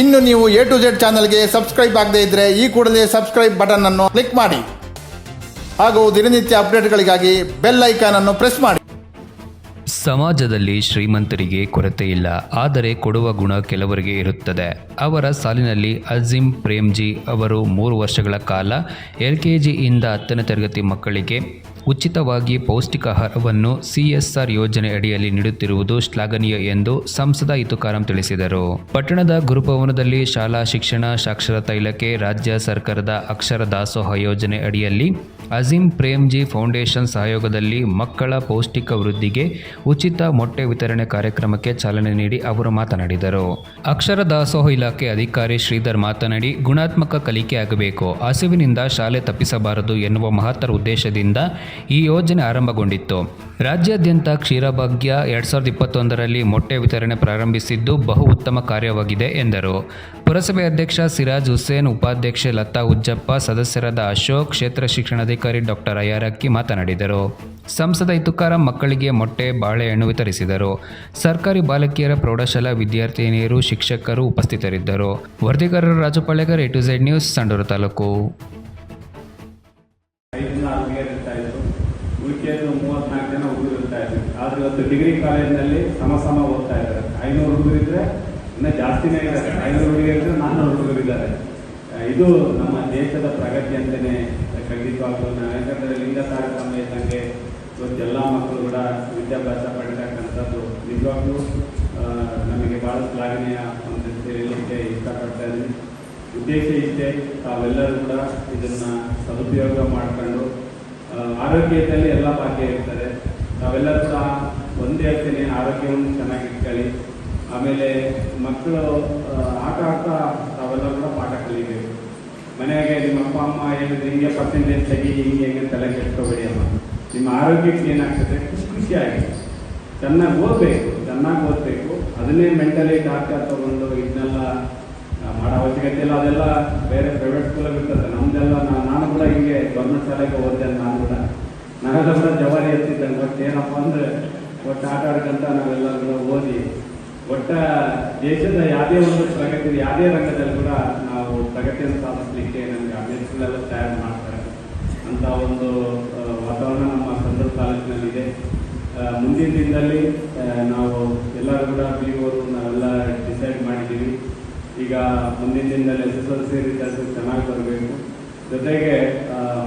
ಇನ್ನು ನೀವು A to Z ಚಾನಲ್ಗೆ ಸಬ್ಸ್ಕ್ರೈಬ್ ಆಗದೇ ಇದ್ದರೆ ಈ ಕೂಡಲೇ ಸಬ್ಸ್ಕ್ರೈಬ್ ಬಟನ್ ಅನ್ನು ಕ್ಲಿಕ್ ಮಾಡಿ. ಹಾಗೂ ದಿನನಿತ್ಯ ಅಪ್ಡೇಟ್ಗಳಿಗಾಗಿ ಬೆಲ್ ಐಕಾನ್ ಅನ್ನು ಪ್ರೆಸ್ ಮಾಡಿ. ಸಮಾಜದಲ್ಲಿ ಶ್ರೀಮಂತರಿಗೆ ಕೊರತೆ ಇಲ್ಲ, ಆದರೆ ಕೊಡುವ ಗುಣ ಕೆಲವರಿಗೆ ಇರುತ್ತದೆ. ಅವರ ಸಾಲಿನಲ್ಲಿ ಅಜಿಮ್ ಪ್ರೇಮ್ಜಿ ಅವರು ಮೂರು ವರ್ಷಗಳ ಕಾಲ ಎಲ್ ಕೆ ಜಿಯಿಂದ ಹತ್ತನೇ ತರಗತಿ ಮಕ್ಕಳಿಗೆ ಉಚಿತವಾಗಿ ಪೌಷ್ಟಿಕ ಆಹಾರವನ್ನು ಸಿಎಸ್ಆರ್ ಯೋಜನೆ ಅಡಿಯಲ್ಲಿ ನೀಡುತ್ತಿರುವುದು ಶ್ಲಾಘನೀಯ ಎಂದು ಸಂಸದ ಇತುಕಾರಂ ತಿಳಿಸಿದರು. ಪಟ್ಟಣದ ಗುರುಭವನದಲ್ಲಿ ಶಾಲಾ ಶಿಕ್ಷಣ, ಸಾಕ್ಷರತಾ ಇಲಾಖೆ, ರಾಜ್ಯ ಸರ್ಕಾರದ ಅಕ್ಷರ ದಾಸೋಹ ಯೋಜನೆ ಅಡಿಯಲ್ಲಿ ಅಜೀಂ ಪ್ರೇಮ್ಜಿ ಫೌಂಡೇಶನ್ ಸಹಯೋಗದಲ್ಲಿ ಮಕ್ಕಳ ಪೌಷ್ಟಿಕ ವೃದ್ಧಿಗೆ ಉಚಿತ ಮೊಟ್ಟೆ ವಿತರಣೆ ಕಾರ್ಯಕ್ರಮಕ್ಕೆ ಚಾಲನೆ ನೀಡಿ ಅವರು ಮಾತನಾಡಿದರು. ಅಕ್ಷರ ದಾಸೋಹ ಇಲಾಖೆ ಅಧಿಕಾರಿ ಶ್ರೀಧರ್ ಮಾತನಾಡಿ, ಗುಣಾತ್ಮಕ ಕಲಿಕೆ ಆಗಬೇಕು ಹಸಿವಿನಿಂದ ಶಾಲೆ ತಪ್ಪಿಸಬಾರದು ಎನ್ನುವ ಮಹತ್ತರ ಉದ್ದೇಶದಿಂದ ಈ ಯೋಜನೆ ಆರಂಭಗೊಂಡಿತ್ತು. ರಾಜ್ಯಾದ್ಯಂತ ಕ್ಷೀರಭಾಗ್ಯ ಎರಡ್ ಸಾವಿರದ ಇಪ್ಪತ್ತೊಂದರಲ್ಲಿ ಮೊಟ್ಟೆ ವಿತರಣೆ ಪ್ರಾರಂಭಿಸಿದ್ದು ಬಹು ಉತ್ತಮ ಕಾರ್ಯವಾಗಿದೆ, ಎಂದರು. ಪುರಸಭೆ ಅಧ್ಯಕ್ಷ ಸಿರಾಜ್ ಹುಸೇನ್, ಉಪಾಧ್ಯಕ್ಷೆ ಲತಾ ಉಜ್ಜಪ್ಪ, ಸದಸ್ಯರಾದ ಅಶೋಕ್, ಕ್ಷೇತ್ರ ಶಿಕ್ಷಣಾಧಿಕಾರಿ ಡಾಕ್ಟರ್ ಅಯ್ಯಾರಕ್ಕಿ ಮಾತನಾಡಿದರು. ಸಂಸದ ಇತುಕಾರ ಮಕ್ಕಳಿಗೆ ಮೊಟ್ಟೆ, ಬಾಳೆಹಣ್ಣು ವಿತರಿಸಿದರು. ಸರ್ಕಾರಿ ಬಾಲಕಿಯರ ಪ್ರೌಢಶಾಲಾ ವಿದ್ಯಾರ್ಥಿನಿಯರು, ಶಿಕ್ಷಕರು ಉಪಸ್ಥಿತರಿದ್ದರು. ವರದಿಗಾರರು Raju Palegar A to Z news, Sandur taluk. Degree ಕಾಲೇಜಿನಲ್ಲಿ ಸಮ ಸಮ ಓದ್ತಾ ಇದ್ದಾರೆ. ಐನೂರು ಹುಡುಗರು ಇದ್ರೆ ಇನ್ನೂ ಜಾಸ್ತಿನೇ ಇದ್ದಾರೆ ಐನೂರು ಇದ್ರೆ ನಾನ್ನೂರು ಹುಡುಗರು ಇದ್ದಾರೆ. ಇದು ನಮ್ಮ ದೇಶದ ಪ್ರಗತಿ ಅಂತಲೇ ಖಂಡಿತವಾಗ್ಲೂ ಯಾಕಂದರೆ ಲಿಂಗ ತಾರತಮ್ಯ ಇದ್ದಂಗೆ ಇವತ್ತು ಎಲ್ಲ ಮಕ್ಕಳು ಕೂಡ ವಿದ್ಯಾಭ್ಯಾಸ ಪಡಿತಕ್ಕಂಥದ್ದು ನಿಜವಾಗ್ಲೂ ನಮಗೆ ಬಹಳ ಶ್ಲಾಘನೀಯ ಒಂದು ತಿಳಿಯಲಿಕ್ಕೆ ಇಷ್ಟಪಡ್ತಾ ಇದ್ದೀನಿ. ಉದ್ದೇಶ ಇಷ್ಟೇ, ತಾವೆಲ್ಲರೂ ಕೂಡ ಇದನ್ನು ಸದುಪಯೋಗ ಮಾಡ್ಕೊಂಡು ಆರೋಗ್ಯದಲ್ಲಿ ಎಲ್ಲ ಭಾಗ್ಯ ಇರ್ತದೆ. ತಾವೆಲ್ಲರೂ ಸಹ ಒಂದೇ ಹೇಳ್ತೀನಿ ಆರೋಗ್ಯವನ್ನು ಚೆನ್ನಾಗಿ ಇಟ್ಕೊಳ್ಳಿ. ಆಮೇಲೆ ಮಕ್ಕಳು ಆಟ ಆಡ್ತಾ ತಾವೆಲ್ಲ ಕೂಡ ಪಾಠ ಕಲಿಬೇಕು. ಮನೆಯಾಗೆ ನಿಮ್ಮ ಅಪ್ಪ, ಅಮ್ಮ ಹೇಳಿದ್ರೆ ಹಿಂಗೆ ಪರ್ಸೆಂಟೇಜ್ ತೆಗಿ, ಹಿಂಗೆ ಹಿಂಗೆ ತಲೆ ಕೆಟ್ಕೋಬೇಡಿ ಅಮ್ಮ. ನಿಮ್ಮ ಆರೋಗ್ಯಕ್ಕೆ ಏನಾಗ್ತದೆ? ಖುಷಿ ಖುಷಿಯಾಗಿ ಚೆನ್ನಾಗಿ ಓದಬೇಕು ಚೆನ್ನಾಗಿ ಓದಬೇಕು. ಅದನ್ನೇ ಮೆಂಟಲಿ ಡಾಕ್ಟರ್ ತಗೊಂಡು ಇದನ್ನೆಲ್ಲ ಮಾಡೋ ಅವಶ್ಯಕತೆ ಇಲ್ಲ. ಅದೆಲ್ಲ ಬೇರೆ ಪ್ರೈವೇಟ್ ಸ್ಕೂಲಲ್ಲಿ ಇರ್ತದೆ. ನಮ್ದೆಲ್ಲ ನಾ- ನಾನು ಕೂಡ ಹಿಂಗೆ ಗೌರ್ಮೆಂಟ್ ಶಾಲೆಗೆ ಓದಿದೆ ನಾನು ಕೂಡ ಜವಾರಿ ಎತ್ತಿದ್ದಂಗೆ ಒಟ್ಟು ಏನಪ್ಪ ಅಂದ್ರೆ ಒಟ್ಟು ಆಟ ಆಡ್ಕೊಂತ ನಾವೆಲ್ಲ ಕೂಡ ಓದಿ ಒಟ್ಟ ದೇಶದ ಯಾವುದೇ ಒಂದು ಪ್ರಗತಿ, ಯಾವುದೇ ರಂಗದಲ್ಲಿ ಕೂಡ ನಾವು ಪ್ರಗತಿಯನ್ನು ಸಾಧಿಸಲಿಕ್ಕೆ ನಮಗೆ ಅಭ್ಯರ್ಥಿಗಳೆಲ್ಲ ತಯಾರು ಮಾಡ್ತಾರೆ. ಅಂತ ಒಂದು ವಾತಾವರಣ ನಮ್ಮ ಸಂದರ್ಭ ತಾಲೂಕಿನಲ್ಲಿದೆ ಮುಂದಿನ ದಿನದಲ್ಲಿ ನಾವು ಎಲ್ಲರೂ ಕೂಡ ಪಿ ಅವರು ನಾವೆಲ್ಲ ಡಿಸೈಡ್ ಮಾಡಿದ್ದೀವಿ. ಈಗ ಮುಂದಿನ ದಿನದಲ್ಲಿ S S L C result ಚೆನ್ನಾಗಿ ಬರಬೇಕು. ಜೊತೆಗೆ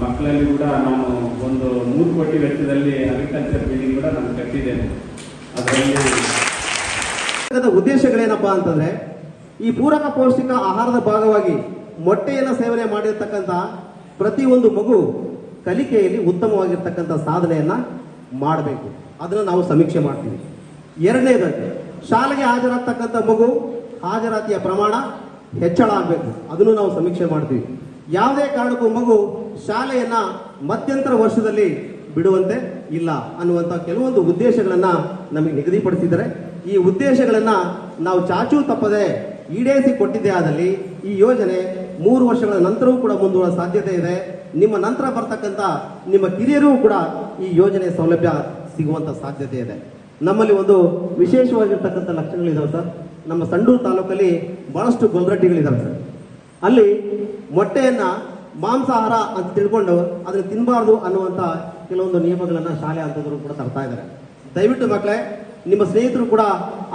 ಮಕ್ಕಳಲ್ಲಿ ಕೂಡ ನಾನು ಒಂದು ಮೂರು ಕೋಟಿ ವೆಚ್ಚದಲ್ಲಿ ಅಗ್ರಿಕಲ್ಚರ್ ಬಿಲ್ಡಿಂಗ್ ಕೂಡ ನಾನು ಕಟ್ಟಿದ್ದೇನೆ. ಅದರಲ್ಲಿ ಉದ್ದೇಶಗಳೇನಪ್ಪಾ ಅಂತಂದ್ರೆ, ಈ ಪೂರಕ ಪೌಷ್ಟಿಕ ಆಹಾರದ ಭಾಗವಾಗಿ ಮೊಟ್ಟೆಯನ್ನು ಸೇವನೆ ಮಾಡಿರ್ತಕ್ಕಂಥ ಪ್ರತಿಯೊಂದು ಮಗು ಕಲಿಕೆಯಲ್ಲಿ ಉತ್ತಮವಾಗಿರ್ತಕ್ಕಂಥ ಸಾಧನೆಯನ್ನ ಮಾಡಬೇಕು. ಅದನ್ನು ನಾವು ಸಮೀಕ್ಷೆ ಮಾಡ್ತೀವಿ. ಎರಡನೇದಾಗಿ, ಶಾಲೆಗೆ ಹಾಜರಾಗ್ತಕ್ಕಂಥ ಮಗು ಹಾಜರಾತಿಯ ಪ್ರಮಾಣ ಹೆಚ್ಚಳ ಆಗಬೇಕು. ಅದನ್ನು ನಾವು ಸಮೀಕ್ಷೆ ಮಾಡ್ತೀವಿ. ಯಾವುದೇ ಕಾರಣಕ್ಕೂ ಮಗು ಶಾಲೆಯನ್ನ ಮಧ್ಯಂತರ ವರ್ಷದಲ್ಲಿ ಬಿಡುವಂತೆ ಇಲ್ಲ ಅನ್ನುವಂಥ ಕೆಲವೊಂದು ಉದ್ದೇಶಗಳನ್ನ ನಮಗೆ ನಿಗದಿಪಡಿಸಿದ್ದಾರೆ. ಈ ಉದ್ದೇಶಗಳನ್ನ ನಾವು ಚಾಚೂ ತಪ್ಪದೆ ಈಡೇರಿಸಿ ಕೊಟ್ಟಿದ್ದೇ ಆದಲ್ಲಿ ಈ ಯೋಜನೆ ಮೂರು ವರ್ಷಗಳ ನಂತರವೂ ಕೂಡ ಮುಂದುವರ ಸಾಧ್ಯತೆ ಇದೆ. ನಿಮ್ಮ ನಂತರ ಬರ್ತಕ್ಕಂಥ ನಿಮ್ಮ ಕಿರಿಯರೂ ಕೂಡ ಈ ಯೋಜನೆ ಸೌಲಭ್ಯ ಸಿಗುವಂತ ಸಾಧ್ಯತೆ ಇದೆ. ನಮ್ಮಲ್ಲಿ ಒಂದು ವಿಶೇಷವಾಗಿರ್ತಕ್ಕಂಥ ಲಕ್ಷಣಗಳಿದಾವೆ ಸರ್. ನಮ್ಮ ಸಂಡೂರು ತಾಲೂಕಲ್ಲಿ ಬಹಳಷ್ಟು ಗೊಲ್ರಟ್ಟಿಗಳಿದಾವೆ ಸರ್. ಅಲ್ಲಿ ಮೊಟ್ಟೆಯನ್ನ ಮಾಂಸಾಹಾರ ಅಂತ ತಿಳ್ಕೊಂಡು ಅದನ್ನ ತಿನ್ನಬಾರ್ದು ಅನ್ನುವಂತ ಕೆಲವೊಂದು ನಿಯಮಗಳನ್ನ ಶಾಲೆ ಹಂತದವರು ಕೂಡ ತರ್ತಾ ಇದ್ದಾರೆ. ದಯವಿಟ್ಟು ಮಕ್ಕಳೇ, ನಿಮ್ಮ ಸ್ನೇಹಿತರು ಕೂಡ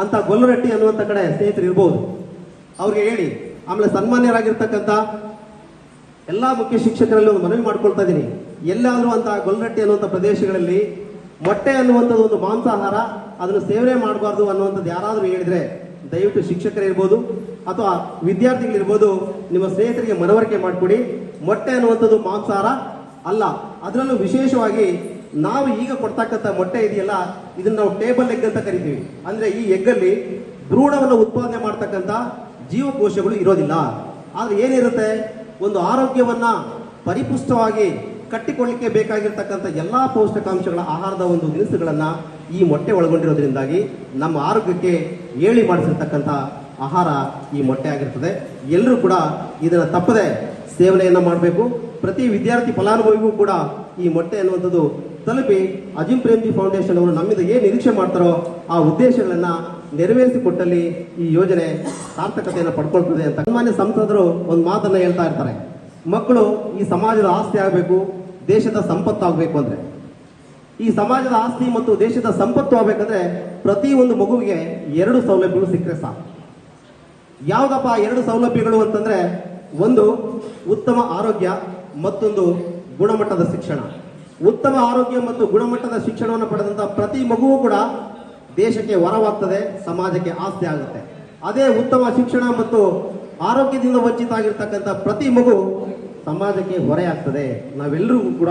ಅಂತ ಗೊಲ್ಲರಟ್ಟಿ ಅನ್ನುವಂತ ಕಡೆ ಸ್ನೇಹಿತರು ಇರ್ಬೋದು. ಅವ್ರಿಗೆ ಹೇಳಿ, ಆಮೇಲೆ ಸನ್ಮಾನ್ಯರಾಗಿರ್ತಕ್ಕಂಥ ಎಲ್ಲಾ ಮುಖ್ಯ ಶಿಕ್ಷಕರಲ್ಲಿ ಒಂದು ಮನವಿ ಮಾಡ್ಕೊಳ್ತಾ ಇದ್ದೀನಿ. ಎಲ್ಲಾದ್ರೂ ಅಂತ ಗೊಲ್ಲರಟ್ಟಿ ಅನ್ನುವಂಥ ಪ್ರದೇಶಗಳಲ್ಲಿ ಮೊಟ್ಟೆ ಅನ್ನುವಂಥದ್ದು ಒಂದು ಮಾಂಸಾಹಾರ, ಅದನ್ನು ಸೇವನೆ ಮಾಡಬಾರ್ದು ಅನ್ನುವಂಥದ್ದು ಯಾರಾದರೂ ಹೇಳಿದ್ರೆ ದಯವಿಟ್ಟು ಶಿಕ್ಷಕರಿರ್ಬೋದು ಅಥವಾ ವಿದ್ಯಾರ್ಥಿಗಳಿರ್ಬೋದು, ನಿಮ್ಮ ಸ್ನೇಹಿತರಿಗೆ ಮನವರಿಕೆ ಮಾಡಿಕೊಡಿ. ಮೊಟ್ಟೆ ಅನ್ನುವಂಥದ್ದು ಮಾಂಸಾಹಾರ ಅಲ್ಲ, ಅದರಲ್ಲೂ ವಿಶೇಷವಾಗಿ ನಾವು ಈಗ ಕೊಡ್ತಕ್ಕಂಥ ಮೊಟ್ಟೆ ಇದೆಯಲ್ಲ, ಇದನ್ನ ನಾವು ಟೇಬಲ್ ಎಗ್ ಅಂತ ಕರಿತೀವಿ. ಅಂದ್ರೆ ಈ ಎಗ್ಗಲ್ಲಿ ಭ್ರೂಣವನ್ನು ಉತ್ಪಾದನೆ ಮಾಡ್ತಕ್ಕಂಥ ಜೀವಕೋಶಗಳು ಇರೋದಿಲ್ಲ. ಆದರೆ ಏನಿರುತ್ತೆ? ಒಂದು ಆರೋಗ್ಯವನ್ನ ಪರಿಪುಷ್ಟವಾಗಿ ಕಟ್ಟಿಕೊಳ್ಳಿಕ್ಕೆ ಬೇಕಾಗಿರ್ತಕ್ಕಂಥ ಎಲ್ಲಾ ಪೌಷ್ಟಿಕಾಂಶಗಳ ಆಹಾರದ ಒಂದು ದಿನಸುಗಳನ್ನ ಈ ಮೊಟ್ಟೆ ಒಳಗೊಂಡಿರೋದ್ರಿಂದಾಗಿ ನಮ್ಮ ಆರೋಗ್ಯಕ್ಕೆ ಏಳಿ ಮಾಡಿಸಿರ್ತಕ್ಕಂಥ ಆಹಾರ ಈ ಮೊಟ್ಟೆ ಆಗಿರ್ತದೆ. ಎಲ್ಲರೂ ಕೂಡ ಇದನ್ನು ತಪ್ಪದೆ ಸೇವನೆಯನ್ನು ಮಾಡಬೇಕು. ಪ್ರತಿ ವಿದ್ಯಾರ್ಥಿ ಫಲಾನುಭವಿಗೂ ಕೂಡ ಈ ಮೊಟ್ಟೆ ಅನ್ನುವಂಥದ್ದು ತಲುಪಿ ಅಜಿಂ ಪ್ರೇಮ್ಜಿ ಫೌಂಡೇಶನ್ ಅವರು ನಮ್ಮಿಂದ ಏನು ನಿರೀಕ್ಷೆ ಮಾಡ್ತಾರೋ ಆ ಉದ್ದೇಶಗಳನ್ನು ನೆರವೇರಿಸಿಕೊಟ್ಟಲ್ಲಿ ಈ ಯೋಜನೆ ಸಾರ್ಥಕತೆಯನ್ನು ಪಡ್ಕೊಳ್ತದೆ ಅಂತ. ಸಾಮಾನ್ಯ ಸಂಸದರು ಒಂದು ಮಾತನ್ನು ಹೇಳ್ತಾ ಇರ್ತಾರೆ. ಮಕ್ಕಳು ಈ ಸಮಾಜದ ಆಸ್ತಿ ಆಗಬೇಕು, ದೇಶದ ಸಂಪತ್ತಾಗಬೇಕು ಅಂದರೆ ಅಂದ್ರೆ. ಈ ಸಮಾಜದ ಆಸ್ತಿ ಮತ್ತು ದೇಶದ ಸಂಪತ್ತು ಆಗ್ಬೇಕಂದ್ರೆ ಪ್ರತಿ ಒಂದು ಮಗುವಿಗೆ ಎರಡು ಸೌಲಭ್ಯಗಳು ಸಿಕ್ಕರೆ ಸಾಕು. ಯಾವ್ದಪ್ಪ ಎರಡು ಸೌಲಭ್ಯಗಳು ಅಂತಂದ್ರೆ ಒಂದು ಉತ್ತಮ ಆರೋಗ್ಯ ಮತ್ತೊಂದು ಗುಣಮಟ್ಟದ ಶಿಕ್ಷಣ. ಉತ್ತಮ ಆರೋಗ್ಯ ಮತ್ತು ಗುಣಮಟ್ಟದ ಶಿಕ್ಷಣವನ್ನು ಪಡೆದಂತ ಪ್ರತಿ ಮಗುವು ಕೂಡ ದೇಶಕ್ಕೆ ವರವಾಗ್ತದೆ, ಸಮಾಜಕ್ಕೆ ಆಸ್ತಿ ಆಗುತ್ತೆ. ಅದೇ ಉತ್ತಮ ಶಿಕ್ಷಣ ಮತ್ತು ಆರೋಗ್ಯದಿಂದ ವಂಚಿತ ಆಗಿರ್ತಕ್ಕಂಥ ಪ್ರತಿ ಮಗು ಸಮಾಜಕ್ಕೆ ಹೊರೆಯಾಗ್ತದೆ ನಾವೆಲ್ಲರಿಗೂ ಕೂಡ